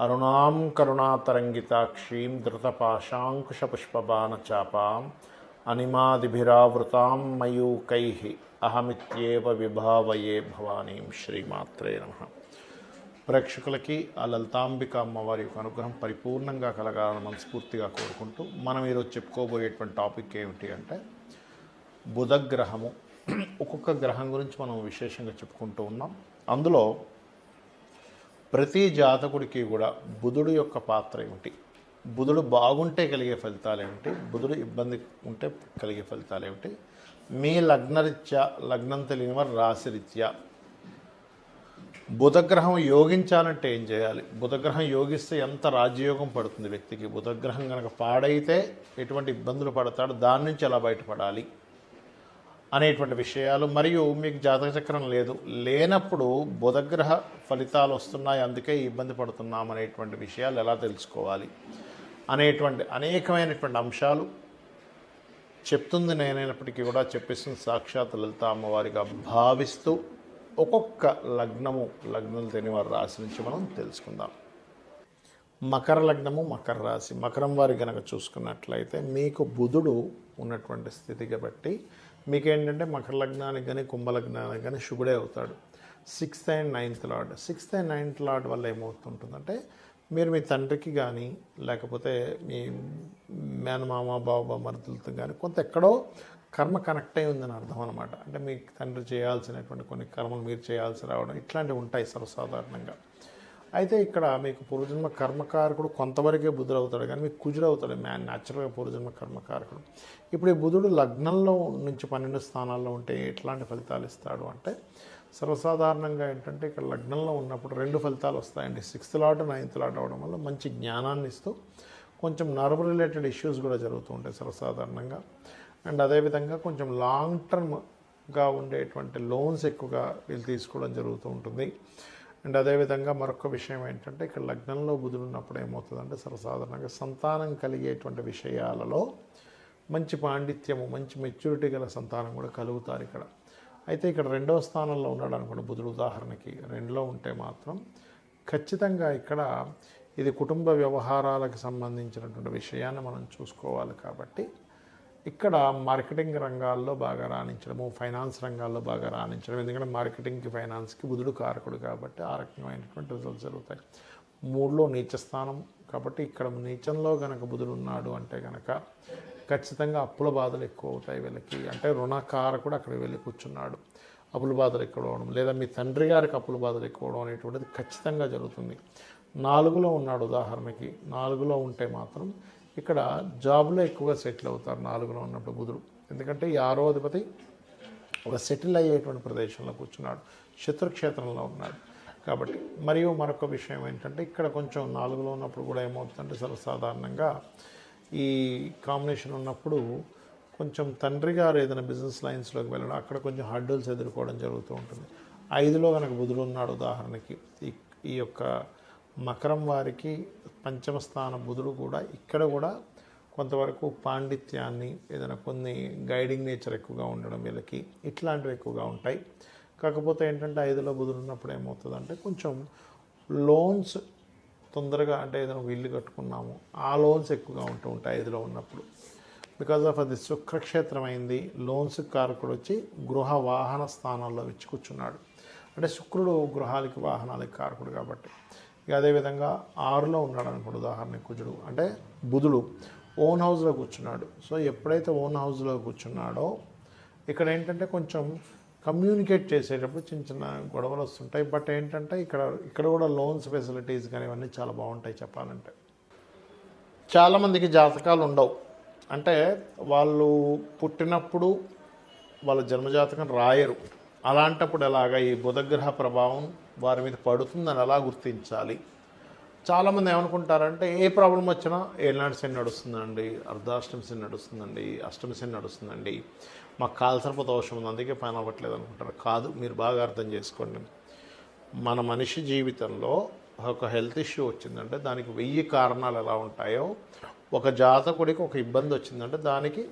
అరుణాం కరుణాతరంగితాక్షీం ధృతపాశాంకుశపుష్పబాణచాపాం అనిమాదిభిరావృతాం మయూకై అహమిత్యేవ విభావయే భవానీం శ్రీమాత్రే నమ. ప్రేక్షకులకి ఆ లలితాంబిక అమ్మవారి యొక్క అనుగ్రహం పరిపూర్ణంగా కలగాలని మనస్ఫూర్తిగా కోరుకుంటూ మనం ఈరోజు చెప్పుకోబోయేటువంటి టాపిక్ ఏమిటి అంటే బుధగ్రహము. ఒక్కొక్క గ్రహం గురించి మనం విశేషంగా చెప్పుకుంటూ ఉన్నాం. అందులో ప్రతి జాతకుడికి కూడా బుధుడు యొక్క పాత్ర ఏమిటి? బుధుడు బాగుంటే కలిగే ఫలితాలు ఏమిటి? బుధుడు ఇబ్బంది ఉంటే కలిగే ఫలితాలు ఏమిటి? మీ లగ్నరీత్యా లగ్నం తెలియని వారు రాశిరీత్యా. బుధగ్రహం యోగించాలంటే ఏం చేయాలి? బుధగ్రహం యోగిస్తే ఎంత రాజయోగం పడుతుంది వ్యక్తికి? బుధగ్రహం కనుక పాడైతే ఎటువంటి ఇబ్బందులు పడతాడు? దాని నుంచి ఎలా బయటపడాలి? అనేటువంటి విషయాలు మరియు మీకు జాతక చక్రం లేదు. లేనప్పుడు బుధగ్రహ ఫలితాలు వస్తున్నాయి అందుకే ఇబ్బంది పడుతున్నాం అనేటువంటి విషయాలు ఎలా తెలుసుకోవాలి అనేటువంటి అనేకమైనటువంటి అంశాలు చెప్తుంది నేనైనప్పటికీ కూడా చెప్పిస్తుంది సాక్షాత్ లలిత అమ్మవారిగా భావిస్తూ ఒక్కొక్క లగ్నము లగ్నం తెలియని రాశి నుంచి మనం తెలుసుకుందాం. మకర లగ్నము మకర రాశి. మకరం వారి గనక చూసుకున్నట్లయితే మీకు బుధుడు ఉన్నటువంటి స్థితిగా బట్టి మీకేంటంటే మకర లగ్నానికి కానీ కుంభలగ్నానికి కానీ శుభుడే అవుతాడు. Sixth and ninth lord. Sixth and ninth lord వల్ల ఏమవుతుంటుందంటే మీరు మీ తండ్రికి కానీ లేకపోతే మీ మేనమామ బాబా మరుతులతో కానీ కొంత ఎక్కడో కర్మ కనెక్ట్ అయి ఉందని అర్థం అనమాట అంటే మీ తండ్రి చేయాల్సినటువంటి కొన్ని కర్మలు మీరు చేయాల్సి రావడం ఇట్లాంటివి ఉంటాయి సర్వసాధారణంగా. అయితే ఇక్కడ మీకు పూర్వజన్మ కర్మకారకుడు కొంతవరకే బుధుడు అవుతాడు కానీ మీకు కుజుడు అవుతాడు మ్యాన్ న్యాచురల్గా పూర్వజన్మ కర్మకారకుడు. ఇప్పుడు ఈ బుధుడు లగ్నంలో నుంచి పన్నెండు స్థానాల్లో ఉంటే ఎట్లాంటి ఫలితాలు ఇస్తాడు అంటే సర్వసాధారణంగా ఏంటంటే ఇక్కడ లగ్నంలో ఉన్నప్పుడు రెండు ఫలితాలు వస్తాయండి. సిక్స్త్ లాట్ నైన్త్ లాట్ అవడం వల్ల మంచి జ్ఞానాన్ని ఇస్తూ కొంచెం నర్వ్ రిలేటెడ్ ఇష్యూస్ కూడా జరుగుతూ ఉంటాయి సర్వసాధారణంగా. అండ్ అదేవిధంగా కొంచెం లాంగ్ టర్మ్గా ఉండేటువంటి లోన్స్ ఎక్కువగా వీళ్ళు తీసుకోవడం జరుగుతూ ఉంటుంది. అండ్ అదేవిధంగా మరొక విషయం ఏంటంటే ఇక్కడ లగ్నంలో బుధుడు ఉన్నప్పుడు ఏమవుతుందంటే సర్వసాధారణంగా సంతానం కలిగేటువంటి విషయాలలో మంచి పాండిత్యము మంచి మెచ్యూరిటీ గల సంతానం కూడా కలుగుతారు ఇక్కడ. అయితే ఇక్కడ రెండవ స్థానంలో ఉన్నాడు అనుకోండి బుధుడు ఉదాహరణకి. రెండులో ఉంటే మాత్రం ఖచ్చితంగా ఇక్కడ ఇది కుటుంబ వ్యవహారాలకు సంబంధించినటువంటి విషయాన్ని మనం చూసుకోవాలి కాబట్టి ఇక్కడ మార్కెటింగ్ రంగాల్లో బాగా రాణించడము ఫైనాన్స్ రంగాల్లో బాగా రాణించడం ఎందుకంటే మార్కెటింగ్కి ఫైనాన్స్కి బుధుడు కారకుడు కాబట్టి ఆ రకమైనటువంటి రిజల్ట్స్ జరుగుతాయి. మూడులో నీచ స్థానం కాబట్టి ఇక్కడ నీచంలో కనుక బుధుడు ఉన్నాడు అంటే కనుక ఖచ్చితంగా అప్పుల బాధలు ఎక్కువ అవుతాయి వీళ్ళకి. అంటే రుణకారకుడు అక్కడ వెళ్ళి కూర్చున్నాడు. అప్పుల బాధలు ఎక్కువ అవడం లేదా మీ తండ్రి గారికి అప్పుల బాధలు ఎక్కువ అవడం అనేటువంటిది ఖచ్చితంగా జరుగుతుంది. నాలుగులో ఉన్నాడు ఉదాహరణకి. నాలుగులో ఉంటే మాత్రం ఇక్కడ జాబ్లో ఎక్కువగా సెటిల్ అవుతారు నాలుగులో ఉన్నప్పుడు బుధుడు. ఎందుకంటే ఈ ఆరో అధిపతి ఒక సెటిల్ అయ్యేటువంటి ప్రదేశంలో కూర్చున్నాడు. శత్రుక్షేత్రంలో ఉన్నాడు. కాబట్టి మరియు మరొక విషయం ఏంటంటే ఇక్కడ కొంచెం నాలుగులో ఉన్నప్పుడు కూడా ఏమవుతుందంటే సర్వసాధారణంగా ఈ కాంబినేషన్ ఉన్నప్పుడు కొంచెం తండ్రి గారు ఏదైనా బిజినెస్ లైన్స్లోకి వెళ్ళడం అక్కడ కొంచెం హడ్డల్స్ ఎదుర్కోవడం జరుగుతూ ఉంటుంది. ఐదులో కనుక బుధుడు ఉన్నాడు ఉదాహరణకి ఈ ఈ యొక్క మకరం వారికి పంచమ స్థాన బుధుడు కూడా ఇక్కడ కూడా కొంతవరకు పాండిత్యాన్ని ఏదైనా కొన్ని గైడింగ్ నేచర్ ఎక్కువగా ఉండడం వీళ్ళకి ఇట్లాంటివి ఎక్కువగా ఉంటాయి. కాకపోతే ఏంటంటే ఐదులో బుధుడు ఉన్నప్పుడు ఏమవుతుందంటే కొంచెం లోన్స్ తొందరగా అంటే ఏదైనా ఇల్లు కట్టుకున్నాము ఆ లోన్స్ ఎక్కువగా ఉంటూ ఉంటాయి ఐదులో ఉన్నప్పుడు. బికాజ్ ఆఫ్ అది శుక్రక్షేత్రం అయింది లోన్స్ కారకుడు వచ్చి గృహ వాహన స్థానాల్లో వచ్చి కూర్చున్నాడు. అంటే శుక్రుడు గృహాలకి వాహనాలకి కారకుడు కాబట్టి. ఇక అదేవిధంగా ఆరులో ఉన్నాడు అనుకోండి ఉదాహరణకు కుజుడు. అంటే బుధుడు ఓన్ హౌస్లో కూర్చున్నాడు. సో ఎప్పుడైతే ఓన్ హౌస్లో కూర్చున్నాడో ఇక్కడ ఏంటంటే కొంచెం కమ్యూనికేట్ చేసేటప్పుడు చిన్న చిన్న గొడవలు వస్తుంటాయి. బట్ ఏంటంటే ఇక్కడ ఇక్కడ కూడా లోన్స్ ఫెసిలిటీస్ కానీ ఇవన్నీ చాలా బాగుంటాయి చెప్పాలంటే. చాలామందికి జాతకాలు ఉండవు. అంటే వాళ్ళు పుట్టినప్పుడు వాళ్ళ జన్మజాతకం రాయరు. అలాంటప్పుడు ఎలాగ ఈ బుధగ్రహ ప్రభావం వారి మీద పడుతుందని ఎలా గుర్తించాలి? చాలామంది ఏమనుకుంటారంటే ఏ ప్రాబ్లం వచ్చినా ఏళ్ళనాడు శని నడుస్తుందండి అర్ధాష్టమి శని నడుస్తుందండి అష్టమి శని నడుస్తుందండి. మాకు కాల్సర్ప దోషం ఉంది అందుకే పైన అవ్వట్లేదు అనుకుంటారు. కాదు మీరు బాగా అర్థం చేసుకోండి. మన మనిషి జీవితంలో ఒక హెల్త్ ఇష్యూ వచ్చిందంటే దానికి వెయ్యి కారణాలు ఎలా ఉంటాయో ఒక జాతకుడికి ఒక ఇబ్బంది వచ్చిందంటే దానికి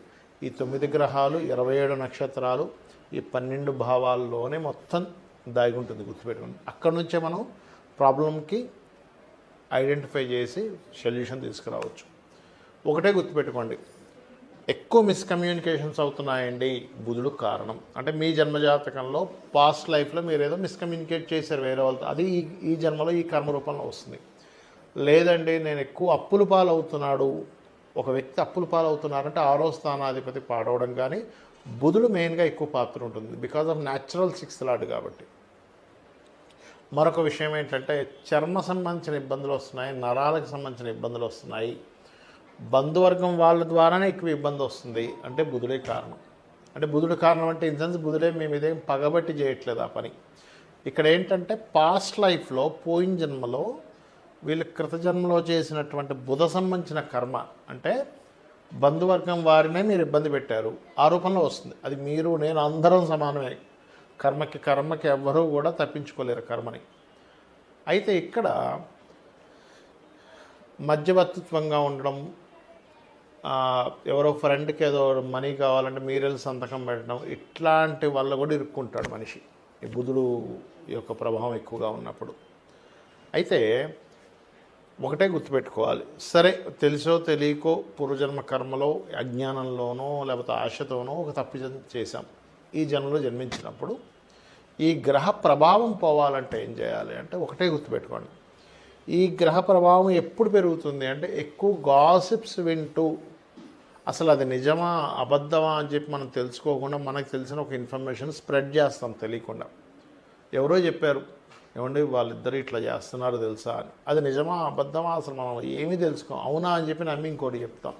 ఈ తొమ్మిది గ్రహాలు ఇరవై ఏడు నక్షత్రాలు ఈ పన్నెండు భావాల్లోనే మొత్తం దాగి ఉంటుంది గుర్తుపెట్టుకోండి. అక్కడ నుంచే మనం ప్రాబ్లంకి ఐడెంటిఫై చేసి సొల్యూషన్ తీసుకురావచ్చు. ఒకటే గుర్తుపెట్టుకోండి. ఎక్కువ మిస్కమ్యూనికేషన్స్ అవుతున్నాయండి బుధుడు కారణం. అంటే మీ జన్మజాతకంలో పాస్ట్ లైఫ్లో మీరు ఏదో మిస్కమ్యూనికేట్ చేశారు వేరే వాళ్ళతో. అది ఈ ఈ జన్మలో ఈ కర్మ రూపంలో వస్తుంది. లేదండి నేను ఎక్కువ అప్పులు పాలవుతున్నాడు. ఒక వ్యక్తి అప్పులు పాలవుతున్నారంటే ఆరో స్థానాధిపతి పాడవడం కానీ బుధుడు మెయిన్గా ఎక్కువ పాత్ర ఉంటుంది. Because of natural sixth lord కాబట్టి. మరొక విషయం ఏంటంటే చర్మ సంబంధించిన ఇబ్బందులు వస్తున్నాయి నరాలకు సంబంధించిన ఇబ్బందులు వస్తున్నాయి. బంధువర్గం వాళ్ళ ద్వారానే ఎక్కువ ఇబ్బంది వస్తుంది. అంటే బుధుడే కారణం. అంటే బుధుడు కారణం అంటే ఇన్ సెన్స్ బుధుడే మేము ఇదేం పగబట్టి చేయట్లేదు ఆ పని. ఇక్కడ ఏంటంటే పాస్ట్ లైఫ్లో పోయిన జన్మలో వీళ్ళు కృతజన్మలో చేసినటువంటి బుధ సంబంధించిన కర్మ అంటే బంధువర్గం వారినే మీరు ఇబ్బంది పెట్టారు. ఆ రూపంలో వస్తుంది. అది మీరు నేను అందరం సమానమే. కర్మకి కర్మకి ఎవ్వరూ కూడా తప్పించుకోలేరు కర్మని. అయితే ఇక్కడ మధ్యవర్తిత్వంగా ఉండడం ఎవరో ఫ్రెండ్కి ఏదో మనీ కావాలంటే మీరెళ్ళి సంతకం పెట్టడం ఇట్లాంటి వల్ల కూడా ఇరుక్కుంటాడు మనిషి. ఈ బుధుడు యొక్క ప్రభావం ఎక్కువగా ఉన్నప్పుడు. అయితే ఒకటే గుర్తుపెట్టుకోవాలి. సరే తెలుసో తెలియకో పూర్వజన్మ కర్మలో అజ్ఞానంలోనో లేకపోతే ఆశతోనో ఒక తప్పు చేశాం. ఈ జన్మలో జన్మించినప్పుడు ఈ గ్రహ ప్రభావం పోవాలంటే ఏం చేయాలి అంటే ఒకటే గుర్తుపెట్టుకోండి. ఈ గ్రహ ప్రభావం ఎప్పుడు పెరుగుతుంది అంటే ఎక్కువ గాసిప్స్ వింటూ అసలు అది నిజమా అబద్ధమా అని చెప్పి మనం తెలుసుకోకుండా మనకు తెలిసిన ఒక ఇన్ఫర్మేషన్ స్ప్రెడ్ చేస్తాం తెలియకుండా. ఎవరో చెప్పారు ఏమండి వాళ్ళిద్దరు ఇట్లా చేస్తున్నారు తెలుసా? అని. అది నిజమా అబద్ధమా? అసలు మనం ఏమీ తెలుసుకోం. అవునా? అని చెప్పి నమ్మి ఇంకోటి చెప్తాం.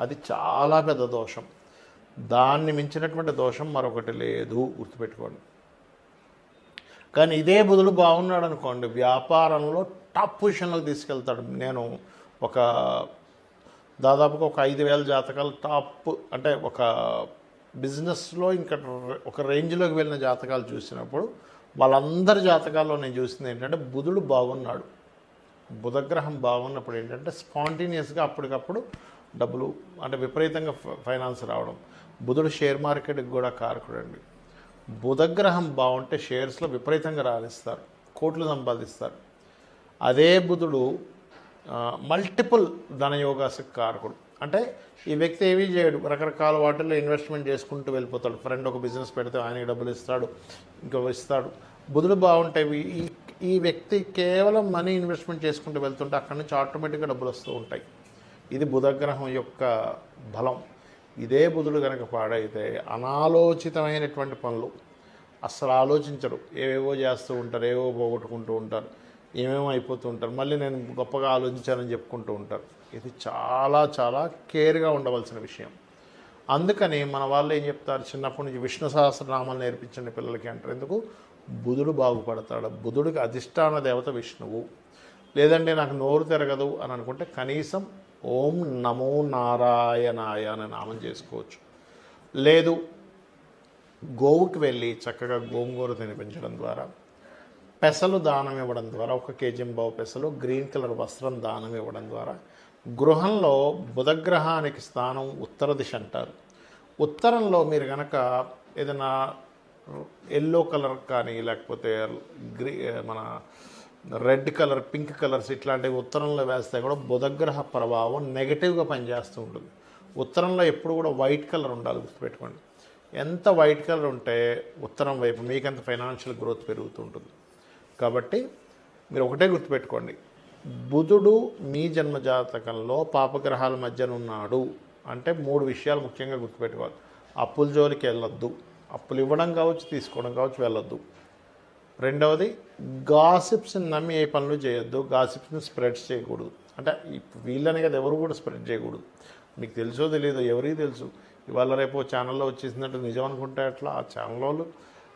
అది చాలా పెద్ద దోషం. దాన్ని మించినటువంటి దోషం మరొకటి లేదు. గుర్తుపెట్టుకోండి. కానీ ఇదే బుధుడు బాగున్నాడు అనుకోండి వ్యాపారంలో టాప్ పొజిషన్లోకి తీసుకెళ్తాడు. నేను ఒక దాదాపుగా ఒక ఐదు వేల జాతకాలు టాప్ అంటే ఒక బిజినెస్లో ఇంకా ఒక రేంజ్లోకి వెళ్ళిన జాతకాలు చూసినప్పుడు వాళ్ళందరి జాతకాల్లో నేను చూసింది ఏంటంటే బుధుడు బాగున్నాడు. బుధగ్రహం బాగున్నప్పుడు ఏంటంటే స్పాంటేనియస్గా అప్పటికప్పుడు డబ్బులు అంటే విపరీతంగా ఫ- ఫైనాన్స్ రావడం. బుధుడు షేర్ మార్కెట్కి కూడా కారకుడండి. బుధగ్రహం బాగుంటే షేర్స్లో విపరీతంగా రాణిస్తారు కోట్లు సంపాదిస్తారు. అదే బుధుడు మల్టిపుల్ ధనయోగాసకి కారకుడు. అంటే ఈ వ్యక్తి ఏమీ చేయడు రకరకాల వాటిల్లో ఇన్వెస్ట్మెంట్ చేసుకుంటూ వెళ్ళిపోతాడు. ఫ్రెండ్ ఒక బిజినెస్ పెడితే ఆయనకి డబ్బులు ఇస్తాడు ఇంకో ఇస్తాడు. బుధుడు బాగుంటే ఈ- ఈ ఈ వ్యక్తి కేవలం మనీ ఇన్వెస్ట్మెంట్ చేసుకుంటూ వెళ్తుంటే అక్కడి నుంచి ఆటోమేటిక్గా డబ్బులు వస్తూ ఉంటాయి. ఇది బుధగ్రహం యొక్క బలం. ఇదే బుధుడు కనుక పాడైతే అనాలోచితమైనటువంటి పనులు. అస్సలు ఆలోచించరు. ఏవేవో చేస్తూ ఉంటారు ఏవో పోగొట్టుకుంటూ ఉంటారు ఏమేమో అయిపోతూ ఉంటారు. మళ్ళీ నేను గొప్పగా ఆలోచించానని చెప్పుకుంటూ ఉంటారు. ఇది చాలా చాలా కేర్గా ఉండవలసిన విషయం. అందుకని మన వాళ్ళు ఏం చెప్తారు? చిన్నప్పటి నుంచి విష్ణు సహస్రనామాలు నేర్పించండి పిల్లలకి అంటారు. ఎందుకు? బుధుడు బాగుపడతాడు. బుధుడికి అధిష్టాన దేవత విష్ణువు. లేదంటే నాకు నోరు తిరగదు అని అనుకుంటే కనీసం ఓం నమో నారాయణాయ అనే నామం చేసుకోవచ్చు. లేదు గోవుకి వెళ్ళి చక్కగా గోంగూర తినిపించడం ద్వారా పెసలు దానం ఇవ్వడం ద్వారా ఒక కేజీ బావు పెసలు గ్రీన్ కలర్ వస్త్రం దానం ఇవ్వడం ద్వారా గృహంలో బుధగ్రహానికి స్థానం ఉత్తర దిశ అంటారు. ఉత్తరంలో మీరు కనుక ఏదైనా ఎల్లో కలర్ కానీ లేకపోతే గ్రీ మన రెడ్ కలర్ పింక్ కలర్స్ ఇట్లాంటివి ఉత్తరంలో వేస్తే కూడా బుధగ్రహ ప్రభావం నెగటివ్గా పనిచేస్తూ ఉంటుంది. ఉత్తరంలో ఎప్పుడు కూడా వైట్ కలర్ ఉండాలి గుర్తుపెట్టుకోండి. ఎంత వైట్ కలర్ ఉంటే ఉత్తరం వైపు మీకంత ఫైనాన్షియల్ గ్రోత్ పెరుగుతూ ఉంటుంది. కాబట్టి మీరు ఒకటే గుర్తుపెట్టుకోండి. బుధుడు మీ జన్మ జాతకంలో పాపగ్రహాల మధ్యన ఉన్నాడు అంటే మూడు విషయాలు ముఖ్యంగా గుర్తుపెట్టుకోవాలి. అప్పుల జోలికి వెళ్ళొద్దు. అప్పులు ఇవ్వడం కావచ్చు తీసుకోవడం కావచ్చు వెళ్ళొద్దు. రెండవది గాసిప్స్ని నమ్మి ఏ పనులు చేయొద్దు గాసిప్స్ని స్ప్రెడ్స్ చేయకూడదు. అంటే వీళ్ళని కదా ఎవరు కూడా స్ప్రెడ్ చేయకూడదు. మీకు తెలుసో తెలియదు ఎవరికి తెలుసు? ఇవాళ రేపు ఛానల్లో వచ్చేసిందంటే నిజం అనుకుంటే అట్లా ఆ ఛానల్ వాళ్ళు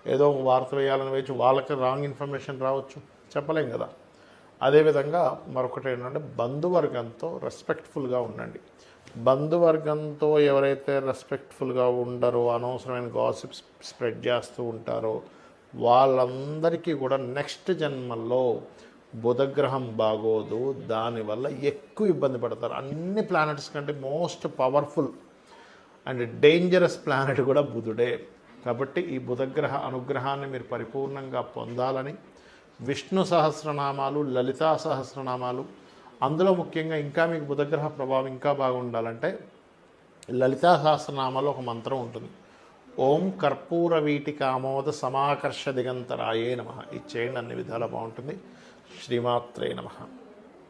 ఏదో ఒక వార్త వేయాలని వేయచ్చు వాళ్ళకి రాంగ్ ఇన్ఫర్మేషన్ రావచ్చు. చెప్పలేం కదా. అదేవిధంగా మరొకటి ఏంటంటే బంధువర్గంతో రెస్పెక్ట్ఫుల్గా ఉండండి. బంధువర్గంతో ఎవరైతే రెస్పెక్ట్ఫుల్గా ఉండరో అనవసరమైన గాసిప్స్ స్ప్రెడ్ చేస్తూ ఉంటారో వాళ్ళందరికీ కూడా నెక్స్ట్ జన్మల్లో బుధగ్రహం బాగోదు. దానివల్ల ఎక్కువ ఇబ్బంది పడతారు. అన్ని ప్లానెట్స్ కంటే most powerful and dangerous planet కూడా బుధుడే. కాబట్టి ఈ బుధగ్రహ అనుగ్రహాన్ని మీరు పరిపూర్ణంగా పొందాలని విష్ణు సహస్రనామాలు లలితా సహస్రనామాలు అందులో ముఖ్యంగా ఇంకా మీకు బుధగ్రహ ప్రభావం ఇంకా బాగుండాలంటే లలితా సహస్రనామాలో ఒక మంత్రం ఉంటుంది. ఓం కర్పూర వీటి కామోద సమాకర్ష దిగంతరాయే నమ. ఇచ్చేయండి అన్ని విధాలా బాగుంటుంది. శ్రీమాత్రే నమ.